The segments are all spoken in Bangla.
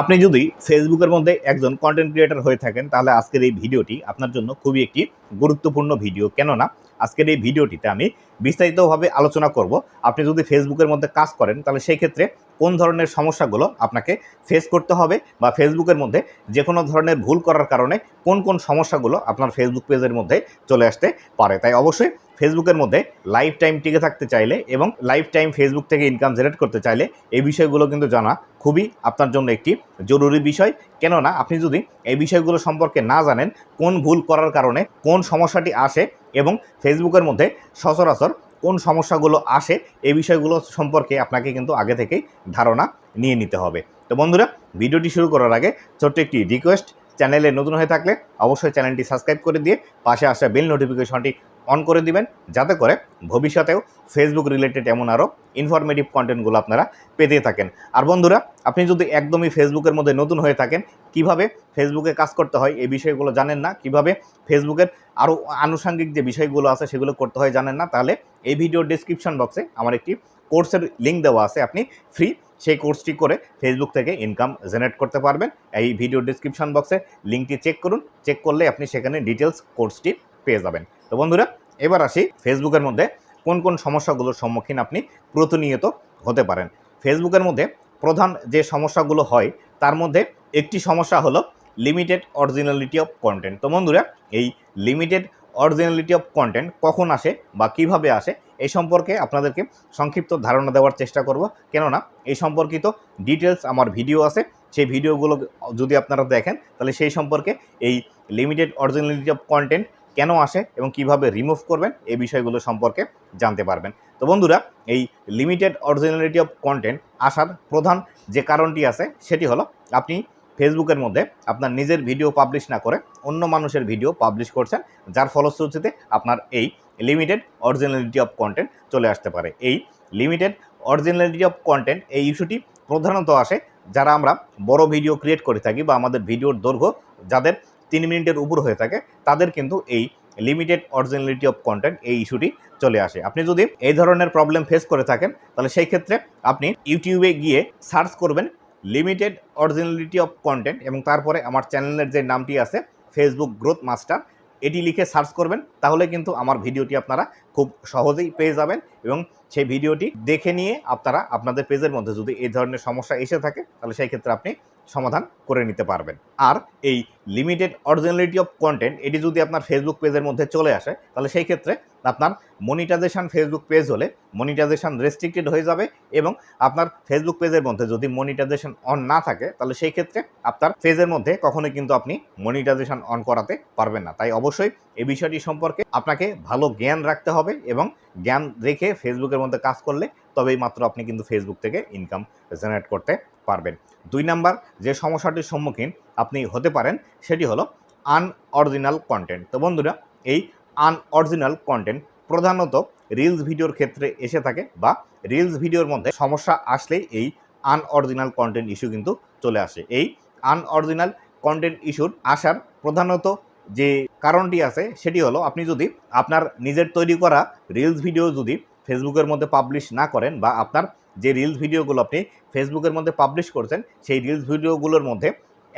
আপনি যদি ফেসবুকের মধ্যে একজন কন্টেন্ট ক্রিয়েটর হয়ে থাকেন, তাহলে আজকের এই ভিডিওটি আপনার জন্য খুবই একটি গুরুত্বপূর্ণ ভিডিও। কেননা, আজকের এই ভিডিওটিতে আমি বিস্তারিতভাবে আলোচনা করব। আপনি যদি ফেসবুকের মধ্যে কাজ করেন, তাহলে সেই ক্ষেত্রে কোন ধরনের সমস্যাগুলো আপনাকে ফেস করতে হবে বা ফেসবুকের মধ্যে যে কোনো ধরনের ভুল করার কারণে কোন কোন সমস্যাগুলো আপনার ফেসবুক পেজের মধ্যে চলে আসতে পারে। তাই অবশ্যই ফেসবুকের মধ্যে লাইফ টাইম টিকে থাকতে চাইলে এবং লাইফ টাইম ফেসবুক থেকে ইনকাম জেনারেট করতে চাইলে এই বিষয়গুলো কিন্তু জানা খুবই আপনার জন্য একটি জরুরি বিষয়। কেননা আপনি যদি এই বিষয়গুলো সম্পর্কে না জানেন, কোন ভুল করার কারণে কোন সমস্যাটি আসে এবং ফেসবুকের মধ্যে সচরাচর কোন সমস্যাগুলো আসে, এই বিষয়গুলো সম্পর্কে আপনাকে কিন্তু আগে থেকেই ধারণা নিয়ে নিতে হবে। তো বন্ধুরা, ভিডিওটি শুরু করার আগে ছোট্ট একটি রিকোয়েস্ট চ্যানেলে নতুন হয়ে থাকলে অবশ্যই চ্যানেলটি সাবস্ক্রাইব করে দিয়ে পাশে আসা বেল নোটিফিকেশনটি অন করে দিবেন, যাতে করে ভবিষ্যতেও ফেসবুক রিলেটেড এমন আরও ইনফরমেটিভ কন্টেন্টগুলো আপনারা পেতে থাকেন। আর বন্ধুরা, আপনি যদি একদমই ফেসবুকের মধ্যে নতুন হয়ে থাকেন, কীভাবে ফেসবুকে কাজ করতে হয় এই বিষয়গুলো জানেন না, কীভাবে ফেসবুকের আরও আনুষঙ্গিক যে বিষয়গুলো আছে সেগুলো করতে হয় জানেন না, তাহলে এই ভিডিও ডিসক্রিপশন বক্সে আমার একটি কোর্সের লিঙ্ক দেওয়া আছে, আপনি ফ্রি সেই কোর্সটি করে ফেসবুক থেকে ইনকাম জেনারেট করতে পারবেন। এই ভিডিও ডিসক্রিপশন বক্সে লিঙ্কটি চেক করুন। চেক করলে আপনি সেখানে ডিটেলস কোর্সটি পেয়ে যাবেন। তো বন্ধুরা, এবার আসি ফেসবুকের মধ্যে কোন কোন সমস্যাগুলোর সম্মুখীন আপনি প্রতিনিয়ত হতে পারেন। ফেসবুকের মধ্যে প্রধান যে সমস্যাগুলো হয়, তার মধ্যে একটি সমস্যা হলো লিমিটেড অরিজিনালিটি অফ কন্টেন্ট তো বন্ধুরা, এই লিমিটেড অরিজিনালিটি অফ কন্টেন্ট কখন আসে বা কীভাবে আসে, এই সম্পর্কে আপনাদেরকে সংক্ষিপ্ত ধারণা দেওয়ার চেষ্টা করব। কেননা এই সম্পর্কিত ডিটেলস আমার ভিডিও আছে, সেই ভিডিওগুলো যদি আপনারা দেখেন, তাহলে সেই সম্পর্কে এই লিমিটেড অরিজিনালিটি অফ কন্টেন্ট কেন আসে এবং কীভাবে রিমুভ করবেন, এই বিষয়গুলো সম্পর্কে জানতে পারবেন। তো বন্ধুরা, এই লিমিটেড অরিজিনালিটি অফ কন্টেন্ট আসার প্রধান যে কারণটি আছে, সেটি হলো আপনি ফেসবুকের মধ্যে আপনার নিজের ভিডিও পাবলিশ না করে অন্য মানুষের ভিডিও পাবলিশ করছেন, যার ফলশ্রুতিতে আপনার এই লিমিটেড অরিজিনালিটি অফ কন্টেন্ট চলে আসতে পারে। এই লিমিটেড অরিজিনালিটি অফ কন্টেন্ট এই ইস্যুটি প্রধানত আসে যারা আমরা বড় ভিডিও ক্রিয়েট করে থাকি বা আমাদের ভিডিওর দৈর্ঘ্য যাদের তিন মিনিটের উপর হয়ে থাকে, তাদের কিন্তু এই লিমিটেড অরিজিনালিটি অফ কন্টেন্ট এই ইস্যুটি চলে আসে। আপনি যদি এই ধরনের প্রবলেম ফেস করে থাকেন, তাহলে সেই ক্ষেত্রে আপনি ইউটিউবে গিয়ে সার্চ করবেন লিমিটেড অরিজিনালিটি অফ কন্টেন্ট এবং তারপরে আমার চ্যানেলের যে নামটি আছে ফেসবুক গ্রোথ মাস্টার এটি লিখে সার্চ করবেন, তাহলে কিন্তু আমার ভিডিওটি আপনারা খুব সহজেই পেয়ে যাবেন এবং সেই ভিডিওটি দেখে নিয়ে আপনারা আপনাদের পেজের মধ্যে যদি এই ধরনের সমস্যা এসে থাকে, তাহলে সেই ক্ষেত্রে আপনি সমাধান করে নিতে পারবেন। আর এই লিমিটেড অরিজিনালিটি অফ কন্টেন্ট এটি যদি আপনার ফেসবুক পেজের মধ্যে চলে আসে, তাহলে সেই ক্ষেত্রে আপনার মনিটাইজেশন ফেসবুক পেজ হলে মনিটাইজেশন রেস্ট্রিক্টেড হয়ে যাবে এবং আপনার ফেসবুক পেজের মধ্যে যদি মনিটাইজেশন অন না থাকে, তাহলে সেই ক্ষেত্রে আপনার পেজের মধ্যে কখনোই কিন্তু আপনি মনিটাইজেশন অন করাতে পারবেন না। তাই অবশ্যই এই বিষয়টি সম্পর্কে আপনাকে ভালো জ্ঞান রাখতে হবে এবং জ্ঞান রেখে ফেসবুকের মধ্যে কাজ করলে তবেই মাত্র আপনি কিন্তু ফেসবুক থেকে ইনকাম জেনারেট করতে পারবেন। দুই নাম্বার যে সমস্যাটির সম্মুখীন আপনি হতে পারেন, সেটি হলো আনঅরিজিনাল কন্টেন্ট তো বন্ধুরা, এই আনঅরিজিনাল কন্টেন্ট প্রধানত রিলস ভিডিওর ক্ষেত্রে এসে থাকে বা রিলস ভিডিওর মধ্যে সমস্যা আসলেই এই আনঅরিজিনাল কন্টেন্ট ইস্যু কিন্তু চলে আসে। এই আনঅরিজিনাল কন্টেন্ট ইস্যুর আসার প্রধানত যে কারণটি আছে, সেটি হলো আপনি যদি আপনার নিজের তৈরি করা রিলস ভিডিও যদি ফেসবুকের মধ্যে পাবলিশ না করেন বা আপনার যে রিলস ভিডিওগুলো আপনি ফেসবুকের মধ্যে পাবলিশ করছেন, সেই রিলস ভিডিওগুলোর মধ্যে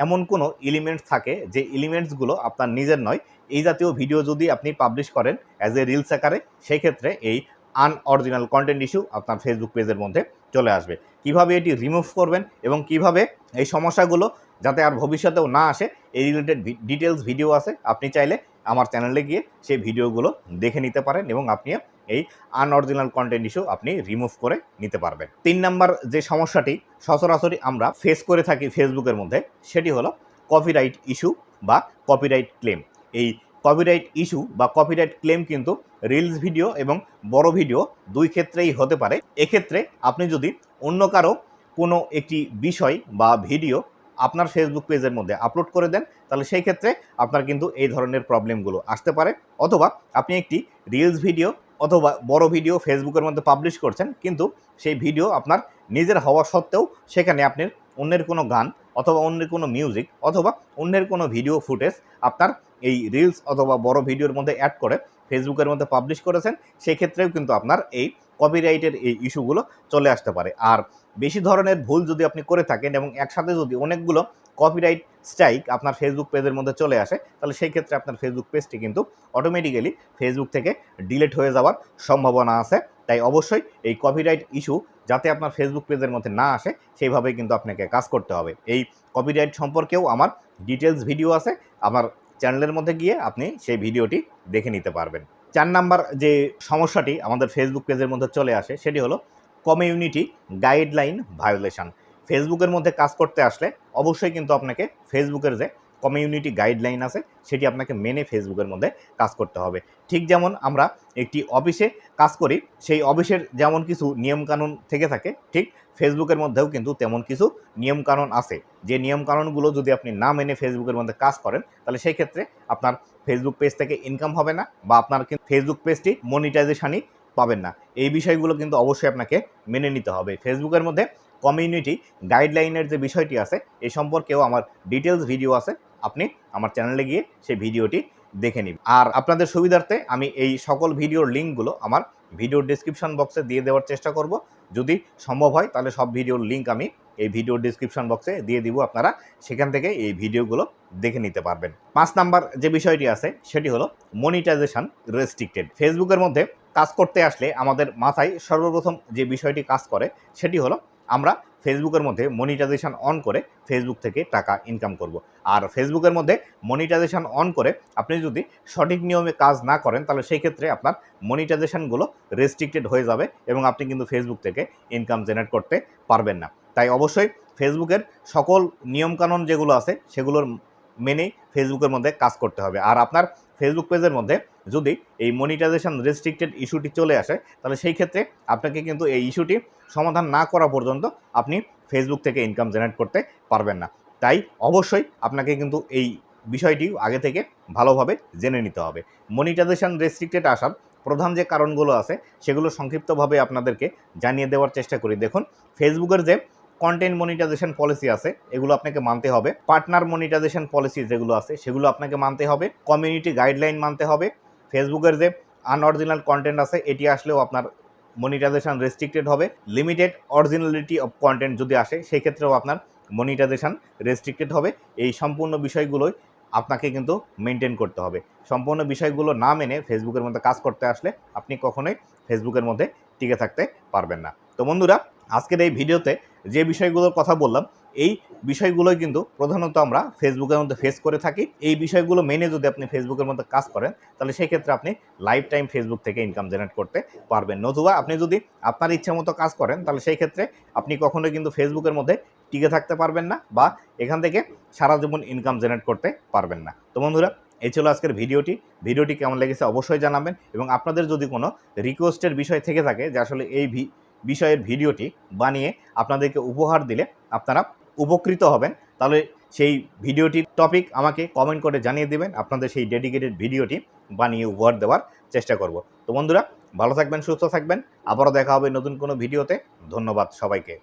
এমন কোনো এলিমেন্টস থাকে যে এলিমেন্টসগুলো আপনার নিজের নয়। এই জাতীয় ভিডিও যদি আপনি পাবলিশ করেন অ্যাজ এ রিলস আকারে সেই ক্ষেত্রে এই আনঅরিজিনাল কন্টেন্ট ইস্যু আপনার ফেসবুক পেজের মধ্যে চলে আসবে। কীভাবে এটি রিমুভ করবেন এবং কীভাবে এই সমস্যাগুলো যাতে আর ভবিষ্যতেও না আসে, এই রিলেটেড ডিটেলস ভিডিও আছে। আপনি চাইলে আমার চ্যানেলে গিয়ে সেই ভিডিওগুলো দেখে নিতে পারেন এবং আপনি এই আনঅরিজিনাল কন্টেন্ট ইস্যু আপনি রিমুভ করে নিতে পারবেন। তিন নাম্বার যে সমস্যাটি, সচরাচরই আমরা ফেস করে থাকি ফেসবুকের মধ্যে, সেটি হলো কপিরাইট ইস্যু বা কপিরাইট ক্লেম এই কপিরাইট ইস্যু বা কপিরাইট ক্লেম কিন্তু রিলস ভিডিও এবং বড় ভিডিও দুই ক্ষেত্রেই হতে পারে। এক্ষেত্রে আপনি যদি অন্য কারও কোনো একটি বিষয় বা ভিডিও আপনার ফেসবুক পেজের মধ্যে আপলোড করে দেন, তাহলে সেই ক্ষেত্রে আপনার কিন্তু এই ধরনের প্রবলেমগুলো আসতে পারে। অথবা আপনি একটি রিলস ভিডিও অথবা বড় ভিডিও ফেসবুকের মধ্যে পাবলিশ করছেন, কিন্তু সেই ভিডিও আপনার নিজের হওয়া সত্ত্বেও সেখানে আপনি অন্যের কোনো গান অথবা অন্যের কোনো মিউজিক অথবা অন্যের কোনো ভিডিও ফুটেজ আপনার এই রিলস অথবা বড় ভিডিওর মধ্যে অ্যাড করে ফেসবুকের মধ্যে পাবলিশ করেছেন সেই ক্ষেত্রেও কিন্তু আপনার এই কপিরাইটের এই ইস্যুগুলো চলে আসতে পারে। আর বেশি ধরনের ভুল যদি আপনি করে থাকেন এবং একসাথে যদি অনেকগুলো কপিরাইট স্ট্রাইক আপনার ফেসবুক পেজের মধ্যে চলে আসে, তাহলে সেই ক্ষেত্রে আপনার ফেসবুক পেজটি কিন্তু অটোমেটিক্যালি ফেসবুক থেকে ডিলিট হয়ে যাওয়ার সম্ভাবনা আছে। তাই অবশ্যই এই কপিরাইট ইস্যু যাতে আপনার ফেসবুক পেজের মধ্যে না আসে সেইভাবেই কিন্তু আপনাকে কাজ করতে হবে। এই কপিরাইট সম্পর্কেও আমার ডিটেলস ভিডিও আছে, আমার চ্যানেলের মধ্যে গিয়ে আপনি সেই ভিডিওটি দেখে নিতে পারবেন। চার নাম্বার যে সমস্যাটি আমাদের ফেসবুক পেজের মধ্যে চলে আসে, সেটি হলো কমিউনিটি গাইডলাইন ভায়োলেশন ফেসবুকের মধ্যে কাজ করতে আসলে অবশ্যই কিন্তু আপনাকে ফেসবুকের যে কমিউনিটি গাইডলাইন আছে, সেটি আপনাকে মেনে ফেসবুকের মধ্যে কাজ করতে হবে। ঠিক যেমন আমরা একটি অফিসে কাজ করি, সেই অফিসের যেমন কিছু নিয়মকানুন থেকে থাকে, ঠিক ফেসবুকের মধ্যেও কিন্তু তেমন কিছু নিয়মকানুন আছে। যে নিয়মকানুনগুলো যদি আপনি না মেনে ফেসবুকের মধ্যে কাজ করেন, তাহলে সেই ক্ষেত্রে আপনার ফেসবুক পেজ থেকে ইনকাম হবে না বা আপনার ফেসবুক পেজটি মনিটাইজেশানই পাবেন না। এই বিষয়গুলো কিন্তু অবশ্যই আপনাকে মেনে নিতে হবে। ফেসবুকের মধ্যে কমিউনিটি গাইডলাইনের যে বিষয়টি আছে, এই সম্পর্কেও আমার ডিটেলস ভিডিও আছে, আপনি আমার চ্যানেলে গিয়ে সেই ভিডিওটি দেখে নিন। আর আপনাদের সুবিধার্থে আমি এই সকল ভিডিওর লিঙ্কগুলো আমার ভিডিওর ডিসক্রিপশন বক্সে দিয়ে দেওয়ার চেষ্টা করব। যদি সম্ভব হয়, তাহলে সব ভিডিওর লিঙ্ক আমি এই ভিডিওর ডিসক্রিপশন বক্সে দিয়ে দিব, আপনারা সেখান থেকে এই ভিডিওগুলো দেখে নিতে পারবেন। পাঁচ নাম্বার যে বিষয়টি আছে, সেটি হলো মনিটাইজেশন রেস্ট্রিক্টেড ফেসবুকের মধ্যে কাজ করতে আসলে আমাদের মাথায় সর্বপ্রথম যে বিষয়টি কাজ করে, সেটি হলো আমরা ফেসবুকের মধ্যে মনিটাইজেশন অন করে ফেসবুক থেকে টাকা ইনকাম করব। আর ফেসবুকের মধ্যে মনিটাইজেশন অন করে আপনি যদি সঠিক নিয়মে কাজ না করেন, তাহলে সেই ক্ষেত্রে আপনার মনিটাইজেশনগুলো রেস্ট্রিক্টেড হয়ে যাবে এবং আপনি কিন্তু ফেসবুক থেকে ইনকাম জেনারেট করতে পারবেন না। তাই অবশ্যই ফেসবুকের সকল নিয়মকানুন যেগুলো আছে, সেগুলোর মেনেই ফেসবুকের মধ্যে কাজ করতে হবে। আর আপনার ফেসবুক পেজের মধ্যে যদি এই মনিটাইজেশন রেস্ট্রিক্টেড ইস্যুটি চলে আসে, তাহলে সেই ক্ষেত্রে আপনাকে কিন্তু এই ইস্যুটি সমাধান না করা পর্যন্ত আপনি ফেসবুক থেকে ইনকাম জেনারেট করতে পারবেন না। তাই অবশ্যই আপনাকে কিন্তু এই বিষয়টি আগে থেকে ভালোভাবে জেনে নিতে হবে। মনিটাইজেশন রেস্ট্রিক্টেড আসার প্রধান যে কারণগুলো আছে, সেগুলো সংক্ষিপ্তভাবে আপনাদেরকে জানিয়ে দেওয়ার চেষ্টা করি। দেখুন ফেসবুকের যে কন্টেন্ট মনিটাইজেশন পলিসি আছে, এগুলো আপনাকে মানতে হবে। পার্টনার মনিটাইজেশন পলিসি যেগুলো আছে, সেগুলো আপনাকে মানতে হবে। কমিউনিটি গাইডলাইন মানতে হবে। ফেসবুকের যে আনঅরিজিনাল কন্টেন্ট আছে, এটি আসলেও আপনার মনিটাইজেশন রেস্ট্রিক্টেড হবে। লিমিটেড অরিজিনালিটি অফ কন্টেন্ট যদি আসে সেই ক্ষেত্রেও আপনার মনিটাইজেশন রেস্ট্রিক্টেড হবে। এই সম্পূর্ণ বিষয়গুলোই আপনাকে কিন্তু মেনটেন করতে হবে। সম্পূর্ণ বিষয়গুলো না মেনে ফেসবুকের মধ্যে কাজ করতে আসলে আপনি কখনোই ফেসবুকের মধ্যে টিকে থাকতে পারবেন না। তো বন্ধুরা, আজকের এই ভিডিওতে যে বিষয়গুলোর কথা বললাম, এই বিষয়গুলোই কিন্তু প্রধানত আমরা ফেসবুকের মধ্যে ফেস করে থাকি। এই বিষয়গুলো মেনে যদি আপনি ফেসবুকের মধ্যে কাজ করেন, তাহলে সেই ক্ষেত্রে আপনি লাইফ টাইম ফেসবুক থেকে ইনকাম জেনারেট করতে পারবেন। নতুবা আপনি যদি আপনার ইচ্ছা মতো কাজ করেন, তাহলে সেই ক্ষেত্রে আপনি কখনোই কিন্তু ফেসবুকের মধ্যে টিকে থাকতে পারবেন না বা এখান থেকে সারা জীবন ইনকাম জেনারেট করতে পারবেন না। তো বন্ধুরা, এই ছিল আজকের ভিডিওটি। ভিডিওটি কেমন লেগেছে অবশ্যই জানাবেন এবং আপনাদের যদি কোনো রিকোয়েস্টের বিষয় থেকে থাকে যে আসলে এই বিষয়ের ভিডিওটি বানিয়ে আপনাদেরকে উপহার দিলে আপনারা উপকৃত হবেন। তাহলে সেই ভিডিওটির টপিক আমাকে কমেন্ট করে জানিয়ে দেবেন। আপনাদের সেই ডেডিকেটেড ভিডিওটি বানিয়ে উপহার দেওয়ার চেষ্টা করব। তো বন্ধুরা, ভালো থাকবেন, সুস্থ থাকবেন। আবারও দেখা হবে নতুন কোনো ভিডিওতে। ধন্যবাদ সবাইকে।